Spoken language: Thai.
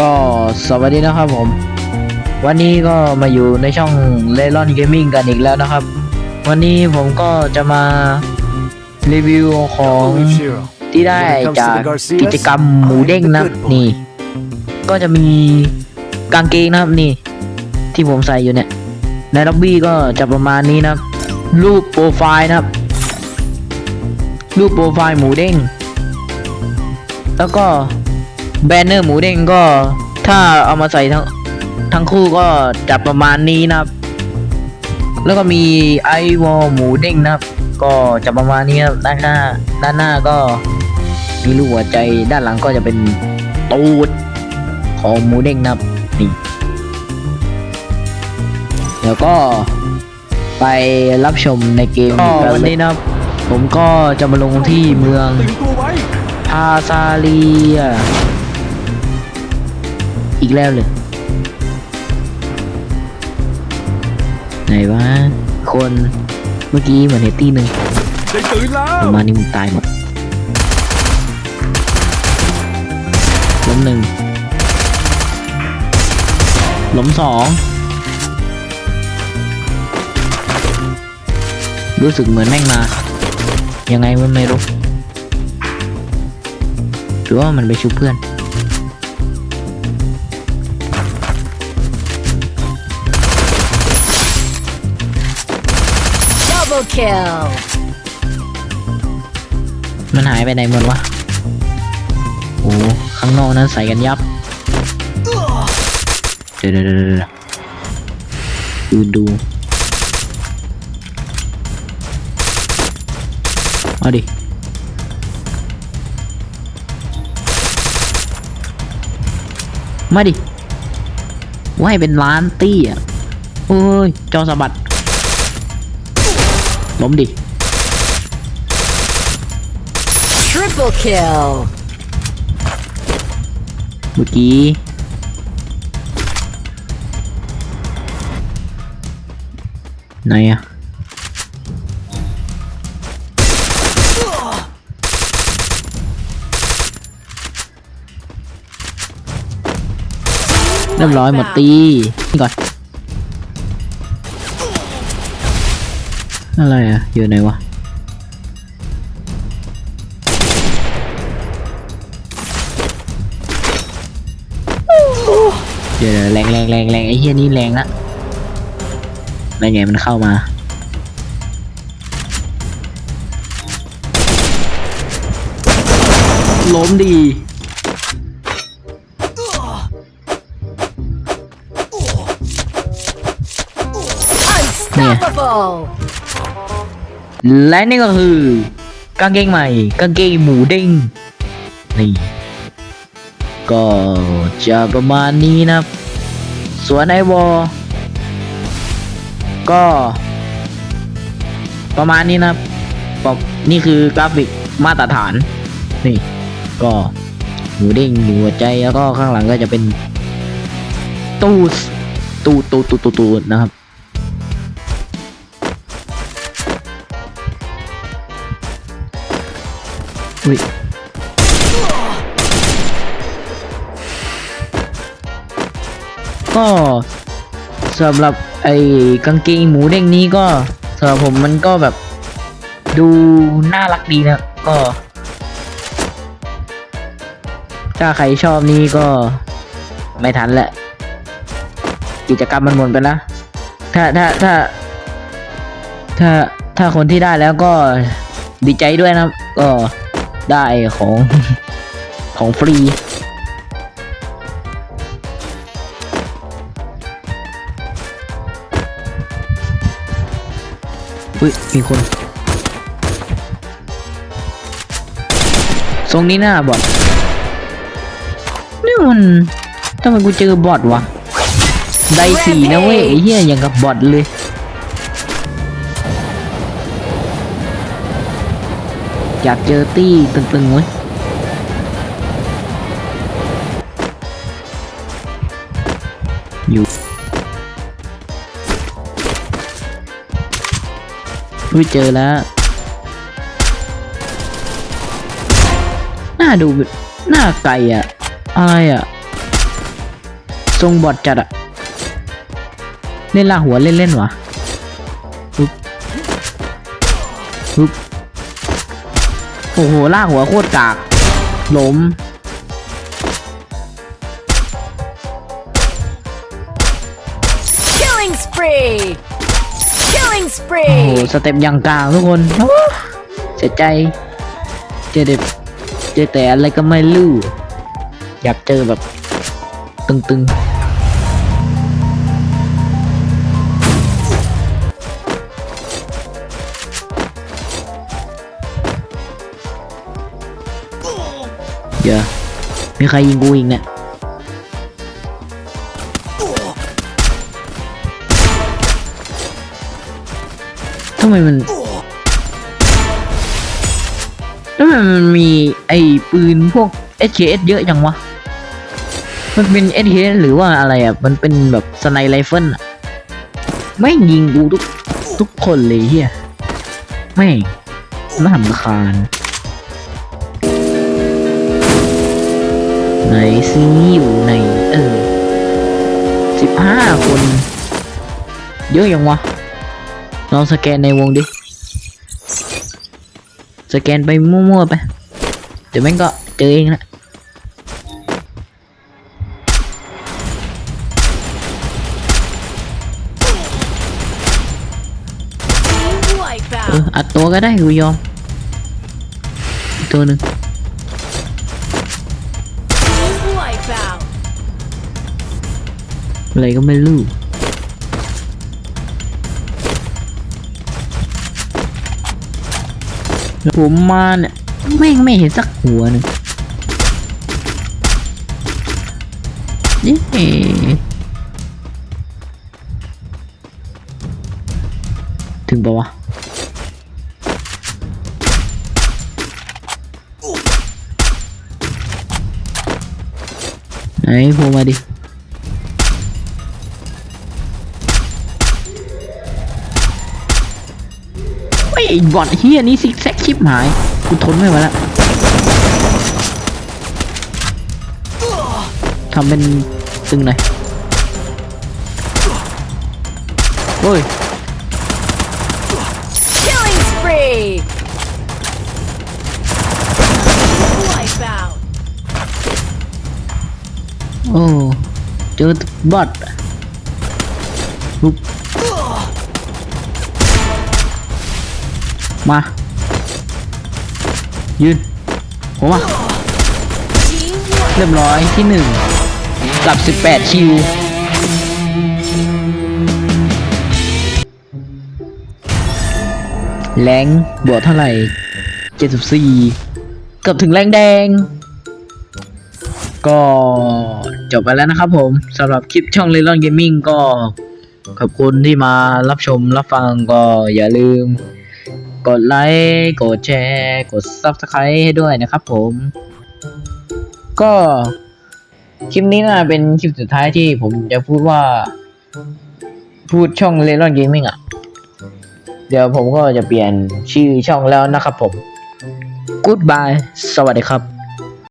ก็สวัสดีนะครับผม วันนี้ก็มาอยู่ในช่องเล r อนเกมมิ่งกันอีกแล้วนะครับ วันนี้ผมก็จะมารีวิวของที่ได้จากกิจกรรมหมูเด้งนะนี่ ก็จะมีกางเกงนะครับนี่ ที่ผมใส่อยู่เนี่ยในล็อบบี้ก็จะประมาณนี้นะรูปโปรไฟล์นะครับ รูปโปรไฟล์หมูเด้งแล้วก็ แบนเนอร์หมูเด้งก็ถ้าเอามาใส่ทั้งทั้งคู่ก็จะประมาณนี้นะครับ แล้วก็มีไอวอลหมูเด้งนะครับ ก็จะประมาณนี้ครับด้านหน้า ด้านหน้าก็มีรูปหัวใจด้านหลังก็จะเป็นตูดของหมูเด้งนะครับนี่เดี๋ยวก็ไปรับชมในเกมก็วันนี้นะครับ ผมก็จะมาลงที่เมืองตื่นตัวไว้พาซาเลีย อีกแล้วเลย ไหนวะ คนเมื่อกี้เหมือนเฮตตี้หนึ่งได้ตื่นแล้วประมาณนี้มึงตายหมดล้มหนึ่งล้มสอง รู้สึกเหมือนแม่งมา ยังไงมันไม่รู้ หรือว่ามันไปชุบเพื่อน kill. มันหายไปไหนหมดวะ โอ้ข้างนอกนั้นใส่กันยับ เดี๋ยวเดี๋ยวเดี๋ยวดูดู เอาดิมาดิว่ายเป็นล้านตี้อะ โอ้ย จอสะบัด ล้มดิ Triple kill. เมื่อกี้ไหนอะ อะไรอะอยู่ไหนวะ เดี๋ยวแรงแรงแรงแรงไอ้เฮียนี่แรงละแล้วไงมันเข้ามา ล้มดี Unstoppable. และนี่ก็คือกางเกงใหม่กางเกงหมูเด้งนี่ก็จะประมาณนี้นะส่วนไอวอลก็ ประมาณนี้นะครับนี่คือกราฟิกมาตรฐาน นี่ ก็หมูเด้งหมูหัวใจแล้วก็ข้างหลังก็จะเป็น ตูดตูตูตูตูตูนะครับ อุ้ยก็สำหรับไอ้กางเกงหมูเด้งนี้ก็สำหรับผมมันก็แบบดูน่ารักดีนะก็ ถ้าใครชอบนี้ก็ไม่ทันแหละ กิจกรรมมันหมดไปแล้วถ้าถ้าถ้า ถ้าถ้าคนที่ได้แล้วก็ดีใจด้วยนะก็ ได้ของของฟรีอุ้ยมีคนทรงนี้หน้าบอทนี่มันทำไมกูเจอบอทวะ ได้สี่นะเว้ยเหี้ยอย่างกับบอทเลย อยากเจอตี้ตึงๆเว้ยอยู่อุ้ยเจอแล้ว หน้าดูหน้าไก่อะอะไรอะทรงบอดจัดอะเล่นลาหัวเล่นๆวะปึ๊บปึ๊บ โอ้โหลากหัวโคตรกากล้ม Killing spree! Killing โอ้โห spree! สเต็ปอย่างกลางทุกคนโอ้เสียใจ เจอเด็บเจอแต่อะไรก็ไม่รู้ อยากเจอแบบ ตึงๆ เดี๋ยวมีใครยิงกูอีกเนี่ยทำไมมันทำไมมันมีไอ้ปืนพวก SKS เยอะจังวะ มันเป็น SKS หรือว่าอะไรอะ มันเป็นแบบสไนไรเฟิลอะไม่ยิงกูทุกทุกคนเลยเฮียไม่น่ารำคาญ ไหนซีอยู่ในเออสิบห้าคน เยอะยังวะลองสแกนในวงดิ สแกนไปมั่วๆไป เดี๋ยวแม่งก็เจอเองนะอัดตัวก็ได้กูยอม ตัวหนึ่ง อะไรก็ไม่รู้ผมมาเนี่ยแม่งไม่เห็นสักหัวหนึ่งนี่ถึงปะวะไหนโผล่มาดิ เฮ้ยไอ้บอดเฮียนี่ซิกแซกชิปหาย กูทนไม่ไหวแล้วทำเป็นตึงหน่อยโอ้ย Killing spree! Team wipeout! โอ้ เจอบอท มา ยืนผมอะเรียบร้อยที่หนึ่งกับ 18 คิว แรงบวกเท่าไหร่ 74 เกือบถึงแรงแดง ก็จบไปแล้วนะครับผมสำหรับคลิปช่อง l e l o n Gaming ก็ขอบคุณที่มารับชมรับฟังก็อย่าลืม กดไลค์กดแชร์กด Subscribe ให้ด้วยนะครับผม ก็คลิปนี้น่าเป็นคลิปสุดท้ายที่ผมจะพูดว่า พูดช่อง l e l o n Gaming อะ เดี๋ยวผมก็จะเปลี่ยนชื่อช่องแล้วนะครับผม Goodbye สวัสดีครับ